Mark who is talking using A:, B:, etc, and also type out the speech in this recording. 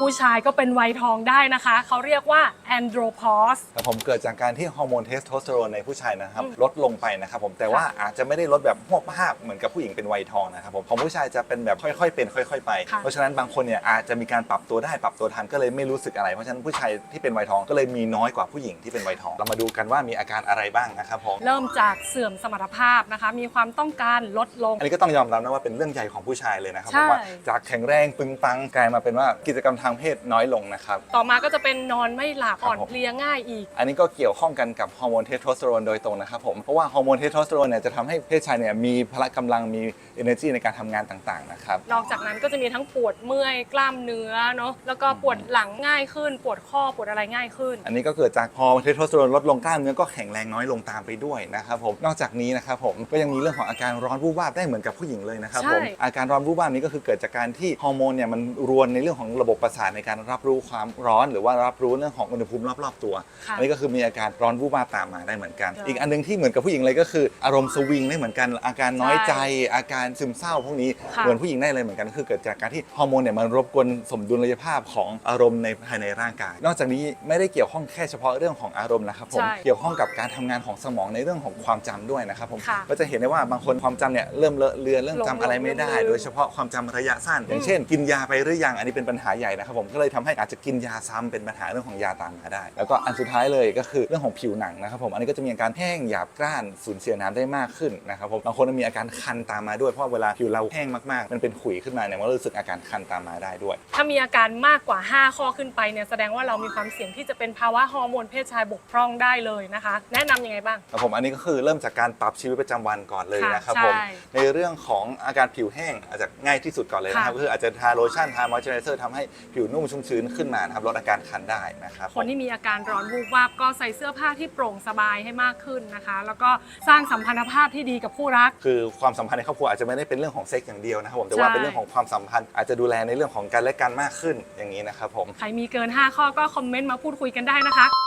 A: ผู้ชายก็เป็นวัยทองได้นะคะ เขาเรียกว่า andropause
B: แต่ผมเกิดจากการที่ฮอร์โมนเทสโทสเตอโรนในผู้ชายนะครับ ลดลงไปนะครับผมแต่ว่าอาจจะไม่ได้ลดแบบหวบภาพเหมือนกับผู้หญิงเป็นวัยทองนะครับผมของผู้ชายจะเป็นแบบค่อยๆเป็นค่อย ๆ ไป
A: ค่ะ
B: เพราะฉะนั้นบางคนเนี่ยอาจจะมีการปรับตัวได้ปรับตัวทันก็เลยไม่รู้สึกอะไรเพราะฉะนั้นผู้ชายที่เป็นวัยทองก็เลยมีน้อยกว่าผู้หญิงที่เป็นวัยทอง เรามาดูกันว่ามีอาการอะไรบ้างนะครับผม
A: เริ่มจากเสื่อมสมรรถภาพนะคะ มีความต้องการลดลง
B: อันนี้ก็ต้องยอมรับนะว่าเป็นเรื่องใหญ่ของผู้ชายเลยนะครับ
A: ใช่
B: ผมว่าจากแข็งแรงปึงปังกลายมาเป็นว่ากิจกรรมทางเพศน้อยลงนะครับ
A: ต่อมาก็จะเป็นนอนไม่หลับ
B: ครับ
A: อ่อน
B: ผม
A: เพลียง่ายอีก
B: อันนี้ก็เกี่ยวข้องกันกับฮอร์โมนเทสโทสเตอโรนโดยตรงนะครับผมเพราะว่าฮอร์โมนเทสโทสเตอโรนเนี่ยจะทำให้เพศชายเนี่ยมีพละกำลังมี energy ในการทำงานต่างๆนะครับ
A: นอกจากนั้นก็จะมีทั้งปวดเมื่อยกล้ามเนื้อเนาะแล้วก็ปวดหลังง่ายขึ้น ปวดข้อปวดอะไรง่ายขึ้น
B: อันนี้ก็เกิดจากฮอร์โมนเทสโทสเตอโรนลดลงกล้ามเนื้อก็แข็งแรงน้อยลงตามไปด้วยนะครับผมนอกจากนี้นะครับผมก็ยังมีเรื่องของอาการร้อนวูบวาบได้เหมือนกับผู้หญิงเลยนะครับผม
A: ใช่
B: อาการร้อนวูบวาบนี้ก็คือเกิดจากการที่ฮอร์โมนเนี่ยมันรวนในเรื่องของระบบประสาทในการรับรู้ความร้อน หรือว่ารับรู้เรื่องของอุณหภูมิรอบๆตัว
A: ค่ะ
B: อันนี้ก็คือมีอาการร้อนวูบวาบตามมาได้เหมือนกัน
A: ใช่
B: อีกอันหนึงที่เหมือนกับผู้หญิงเลยก็คือ อารมณ์สวิงได้เหมือนกัน อาการน้อยใจ อาการซึมเศร้าพวกนี้
A: ค่ะ
B: เหมือนผู้หญิงได้เลยเหมือนกันก็คือเกิดจากการที่ฮอร์โมนเนี่ยมันรบกวนสมดุลยภาพของอารมณ์ในภายในร่างกาย นอกจากนี้ไม่ได้เกี่ยวข้องแค่เฉพาะเรื่องของอารมณ์นะครับผม
A: ใช่
B: เกี่ยวข้องกับการทำงานของสมองในเรื่องของความจำด้วยนะครับผม
A: ค่ะ
B: ก็จะเห็นได้ว่าบางคนความจำเนี่ยเริ่มเลอะเลือนเริ่มจำอะไรไม่ได้
A: หลงๆลืมๆ
B: โดยเฉพาะความจำระยะสั้น อย่างเช่น กินยาไปหรือยังอันนี้เป็นปัญหาใหญ่นะครับผมก็เลยทำให้อาจจะกินยาซ้ำเป็นปัญหาเรื่องของยาตามมาได้ แล้วก็อันสุดท้ายเลยก็คือเรื่องของผิวหนังนะครับผมอันนี้ก็จะมีอาการแห้งหยาบกร้านสูญเสียน้ำได้มากขึ้นนะครับผมบางคนมีอาการคันตามมาด้วยเพราะเวลาผิวเราแห้งมากๆ มันเป็นขุยขึ้นมาเนี่ยมันก็รู้สึกอาการคันตามมาได้ด้วย
A: ถ้ามีอาการมากกว่า 5 ข้อขึ้นไปเนี่ยแสดงว่าเรามีความเสี่ยงที่จะเป็นภาวะฮอร์โมนเพศชายบกพร่องได้เลยนะคะ แนะนำยังไงบ้าง
B: ครับผมอันนี้ก็คือเริ่มจากการปรับชีวิตประจำวันก่อนเลย
A: ค่ะ
B: นะครับ
A: ใช่
B: ผมในเรื่องของอาการผิวแห้งอาจจะง่ายที่สุดก่อนเลยนะครับ
A: ค่ะ
B: ก็คืออาจจะทาโลชั่นทามอยเจอไรเซอร์ทำให้ผิวนุ่มชุ่มชื้นขึ้นมานะครับลดอาการคันได้นะครับ
A: คนที่มีอาการร้อนวูบวาบก็ใส่เสื้อผ้าที่โปร่งสบายให้มากขึ้นนะคะ แล้วก็สร้างสัมพันธภาพที่ดีกับคู่รัก
B: คือความสัมพันธ์ในครอบครัวอาจจะไม่ได้เป็นเรื่องของเซ็กส์อย่างเดียวนะครับผมแต่ว่า
A: ใช่
B: เป็นเรื่องของความสัมพันธ์อาจจะดูแลในเรื่องของกันและกันมากขึ้นอย่างนี้นะครับผม
A: ใครมีเกิน 5 ข้อก็คอมเมนต์มาพูดคุยกันได้นะคะ